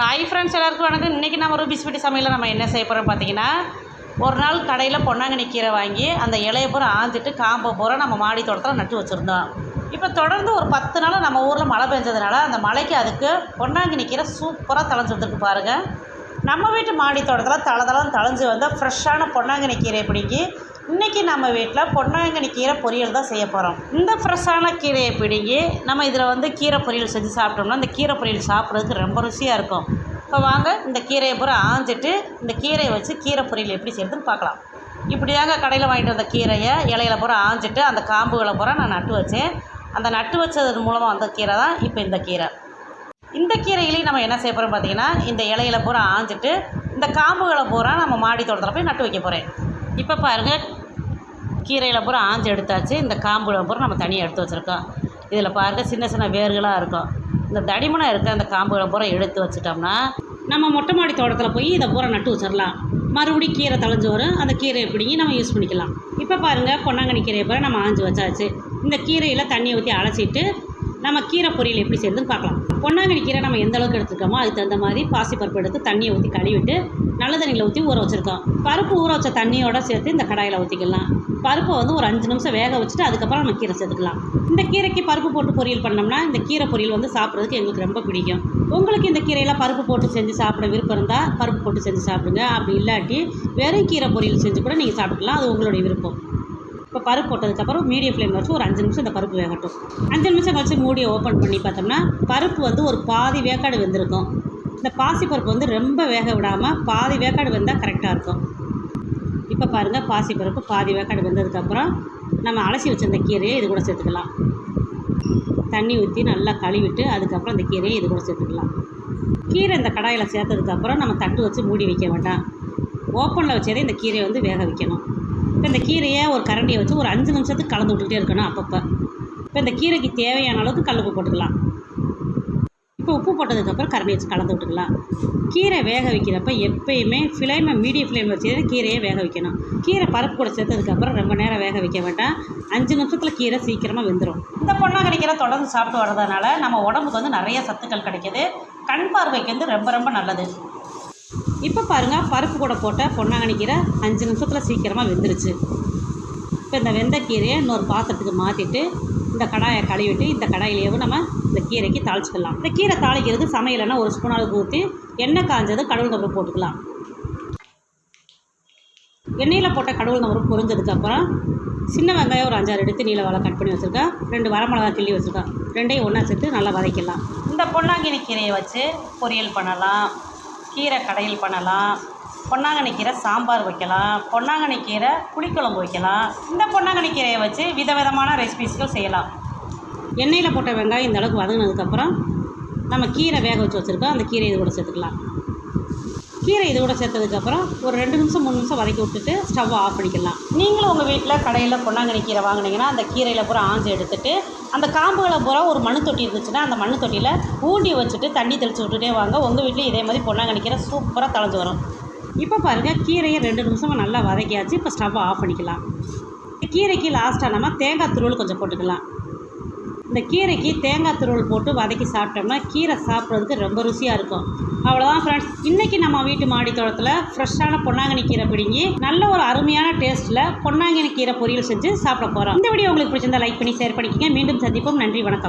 Hi friends எல்லாருக்கும் வணக்கம். இன்றைக்கி நம்ம ரூபிஸ் பிடி சமையலில் நம்ம என்ன செய்ய போகிறோம் பார்த்தீங்கன்னா ஒரு நாள் கடையில் பொன்னாங்கண்ணி கீரை வாங்கி அந்த இலையை பூரா ஆஞ்சிட்டு காம்பை பூரா நம்ம மாடி தோட்டத்தில் நட்டு வச்சுருந்தோம். இப்போ தொடர்ந்து ஒரு பத்து நாள் நம்ம ஊரில் மழை பெஞ்சதுனால அந்த மழைக்கு அதுக்கு பொன்னாங்கண்ணி கீரை சூப்பராக தளைஞ்சு வந்துருக்கு பாருங்கள் நம்ம வீட்டு மாடி தோட்டத்தில் தள தளம் தளைஞ்சு வந்தால் ஃப்ரெஷ்ஷான பொன்னாங்கண்ணி கீரை பிடிக்கி இன்றைக்கி நம்ம வீட்டில் பொன்னாங்கண்ணி கீரை பொரியல் தான் செய்ய போகிறோம் இந்த ஃப்ரெஷ்ஷான கீரையை பிடுங்கி நம்ம இதில் வந்து கீரை பொரியல் செஞ்சு சாப்பிட்டோம்னா இந்த கீரை பொரியல் சாப்பிட்றதுக்கு ரொம்ப ருசியாக இருக்கும். இப்போ வாங்க இந்த கீரையை பூரா ஆஞ்சிட்டு இந்த கீரையை வச்சு கீரை பொரியல் எப்படி செய்யறதுன்னு பார்க்கலாம். இப்படி தாங்க கடையில் வாங்கிட்டு வந்த கீரையை இலையில பூரா ஆஞ்சிட்டு அந்த காம்புகளை பூரா நான் நட்டு வச்சேன். அந்த நட்டு வச்சது மூலமாக வந்த கீரை தான் இப்போ இந்த கீரை. இந்த கீரையிலையும் நம்ம என்ன செய்ய போகிறோம் பார்த்தீங்கன்னா இந்த இலையில பூரா ஆஞ்சிட்டு இந்த காம்புகளை பூரா நம்ம மாடி தோட்டத்தில் போய் நட்டு வைக்க போகிறேன் இப்போ பாருங்கள் கீரையில் பூரா ஆஞ்சு எடுத்தாச்சு. இந்த காம்புகளை பூரா நம்ம தனியாக எடுத்து வச்சுருக்கோம். இதில் பாருங்கள் சின்ன சின்ன வேர்களாக இருக்கும். இந்த தடிமனாக இருக்க அந்த காம்புகளை பூரா எடுத்து வச்சுட்டோம்னா நம்ம மொட்டை மாடி தோட்டத்தில் போய் இதை பூரா நட்டு வச்சிடலாம் மறுபடியும் கீரை தளைஞ்சு வரும் அந்த கீரையை பிடிங்கி நம்ம யூஸ் பண்ணிக்கலாம். இப்போ பாருங்கள் பொன்னாங்கண்ணி கீரையை பூரா நம்ம ஆஞ்சு வச்சாச்சு. இந்த கீரையில் தண்ணியை ஊற்றி அலசிட்டு நம்ம கீரை பொரியல் எப்படி செய்யறதுன்னு பார்க்கலாம். பொன்னாங்கண்ணி கீரை நம்ம எந்த அளவுக்கு எடுத்துருக்கோமோ அதுக்கு தகுந்த மாதிரி பாசிப்பருப்பு எடுத்து தண்ணியை ஊற்றி கழுவிட்டு நல்ல தண்ணியில் ஊற்றி ஊற வச்சுருக்கோம். பருப்பு ஊற வச்ச தண்ணியோட சேர்த்து இந்த கடாயில் ஊற்றிக்கலாம் பருப்பை வந்து ஒரு அஞ்சு நிமிஷம் வேக வச்சுட்டு அதுக்கப்புறம் நம்ம கீரை சேர்த்துக்கலாம். இந்த கீரைக்கு பருப்பு போட்டு பொரியல் பண்ணோம்னா இந்த கீரை பொரியல் வந்து சாப்பிட்றதுக்கு எங்களுக்கு ரொம்ப பிடிக்கும். உங்களுக்கு இந்த கீரையில் பருப்பு போட்டு செஞ்சு சாப்பிட விருப்பம் இருந்தால் பருப்பு போட்டு செஞ்சு சாப்பிடுங்க. அப்படி இல்லாட்டி வெறும் கீரை பொரியல் செஞ்சு கூட நீங்கள் சாப்பிட்டுக்கலாம். அது உங்களுடைய விருப்பம். இப்போ பருப்பு போட்டதுக்கப்புறம் மீடியம் ஃப்ளேமில் வச்சு ஒரு அஞ்சு நிமிஷம் இந்த பருப்பு வேகட்டும். அஞ்சு நிமிஷம் கழிச்சு மூடியை ஓப்பன் பண்ணி பார்த்தோம்னா பருப்பு வந்து ஒரு பாதி வேக்காடு வெந்திருக்கும். இந்த பாசிப்பருப்பு வந்து ரொம்ப வேக விடாமல் பாதி வேக்காடு வெந்தால் கரெக்டாக இருக்கும். இப்போ பாருங்கள் பாசிப்பருப்பு பாதி வேக்காடு வெந்ததுக்கப்புறம் நம்ம அலசி வச்சிருந்த கீரையை இது கூட சேர்த்துக்கலாம். தண்ணி ஊற்றி நல்லா கழுவிட்டு அதுக்கப்புறம் இந்த கீரையை இது கூட சேர்த்துக்கலாம். கீரை இந்த கடாயில் சேர்த்ததுக்கப்புறம் நம்ம தட்டு வச்சு மூடி வைக்க வேண்டாம். ஓப்பனில் வச்சதே இந்த கீரையை வந்து வேக வைக்கணும். இப்போ இந்த கீரையை ஒரு கரண்டியை வச்சு ஒரு அஞ்சு நிமிஷத்துக்கு கலந்து விட்டுக்கிட்டே இருக்கணும் அப்பப்போ. இப்போ இந்த கீரைக்கு தேவையான அளவுக்கு கல் உப்பு போட்டுக்கலாம். இப்போ உப்பு போட்டதுக்கப்புறம் கரண்டி வச்சு கலந்து விட்டுக்கலாம். கீரை வேக வைக்கிறப்ப எப்பயுமே ஃப்ளேமை மீடியம் ஃப்ளேம் வச்சு கீரையை வேக வைக்கணும். கீரை பருப்பு கூட சேர்த்ததுக்கப்புறம் ரொம்ப நேரம் வேக வைக்க வேண்டாம். அஞ்சு நிமிஷத்தில் கீரை சீக்கிரமாக வெந்துடும் இந்த பொன்னாங்கண்ணி கீரை தொடர்ந்து சாப்பிட்டு வர்றதுனால நம்ம உடம்புக்கு வந்து நிறைய சத்துக்கள் கிடைக்கிது. கண் பார்வைக்கு வந்து ரொம்ப ரொம்ப நல்லது. இப்போ பாருங்கள் பருப்பு கூட போட்ட பொன்னாங்கண்ணி கீரை அஞ்சு நிமிஷத்தில் சீக்கிரமாக வெந்துருச்சு. இப்போ இந்த வெந்த கீரையை இன்னொரு பாத்திரத்துக்கு மாற்றிட்டு இந்த கடாயை கழுவிட்டு இந்த கடாயிலேயே நம்ம இந்த கீரைக்கு தாளிச்சிக்கலாம். இந்த கீரை தாளிக்கிறது சமையலைன்னா ஒரு ஸ்பூன் அளவுக்கு ஊற்றி எண்ணெய் காஞ்சது கடவுள் நம்பர் போட்டுக்கலாம். எண்ணெயில் போட்ட கடவுள் நம்பர் பொரிஞ்சதுக்கப்புறம் சின்ன வெங்காயம் ஒரு அஞ்சாறு எடுத்து நீல வாழை கட் பண்ணி வச்சுருக்கேன் ரெண்டு வரமிளகா கிள்ளி வச்சுருக்கேன் ரெண்டையும் ஒன்றா சேர்த்து நல்லா வதக்கிடலாம். இந்த பொன்னாங்கினி கீரையை வச்சு பொரியல் பண்ணலாம். கீரை கடையில் பண்ணலாம் பொன்னாங்கண்ணி கீரை சாம்பார் வைக்கலாம் பொன்னாங்கண்ணி கீரை புளிக்குழம்பு வைக்கலாம். இந்த பொன்னாங்கண்ணி கீரையை வச்சு விதவிதமான ரெசிபிஸ்கள் செய்யலாம். எண்ணெயில் போட்ட வெங்காயம் இந்த அளவுக்கு வதங்கினதுக்கப்புறம் நம்ம கீரை வேக வச்சு வச்சுருக்கோம். அந்த கீரை இது கூட சேர்த்துக்கலாம். கீரை இது கூட சேர்த்ததுக்கப்புறம் ஒரு ரெண்டு நிமிஷம் மூணு நிமிஷம் வதக்கி விட்டுட்டு ஸ்டவ் ஆஃப் பண்ணிக்கலாம். நீங்களும் உங்கள் வீட்டில் கடையில் பொன்னாங்கண்ணி கீரை வாங்கினீங்கன்னா அந்த கீரையில் பூரா ஆஞ்சு எடுத்துட்டு அந்த காம்புகளை பூரா ஒரு மண் தொட்டி இருந்துச்சுன்னா அந்த மண் தொட்டியில் ஊண்டி வச்சுட்டு தண்ணி தெளித்து விட்டுட்டே வாங்க. உங்கள் வீட்லேயும் இதே மாதிரி பொன்னாங்கண்ணி கீரை சூப்பராக தளைஞ்சு வரும். இப்போ பாருங்கள் கீரையை ரெண்டு நிமிஷமாக நல்லா வதக்கியாச்சு. இப்போ ஸ்டவ்வை ஆஃப் பண்ணிக்கலாம். கீரைக்கு லாஸ்ட்டாக நம்ம தேங்காய் துருவல் கொஞ்சம் போட்டுக்கலாம். இந்த கீரைக்கு தேங்காய் துருவல் போட்டு வதக்கி சாப்பிட்டோம்னா கீரை சாப்பிட்றதுக்கு ரொம்ப ருசியாக இருக்கும். அவ்வளோதான் ஃப்ரெண்ட்ஸ் இன்றைக்கி நம்ம வீட்டு மாடி தோட்டத்தில் ஃப்ரெஷ்ஷான பொன்னாங்கண்ணி கீரை பிடிங்கி நல்ல ஒரு அருமையான டேஸ்ட்டில் பொன்னாங்கண்ணி கீரை பொரியல் செஞ்சு சாப்பிட போகிறோம் இந்த வீடியோ உங்களுக்கு பிடிச்சிருந்தா லைக் பண்ணி ஷேர் பண்ணிக்கங்க. மீண்டும் சந்திப்போம். நன்றி வணக்கம்.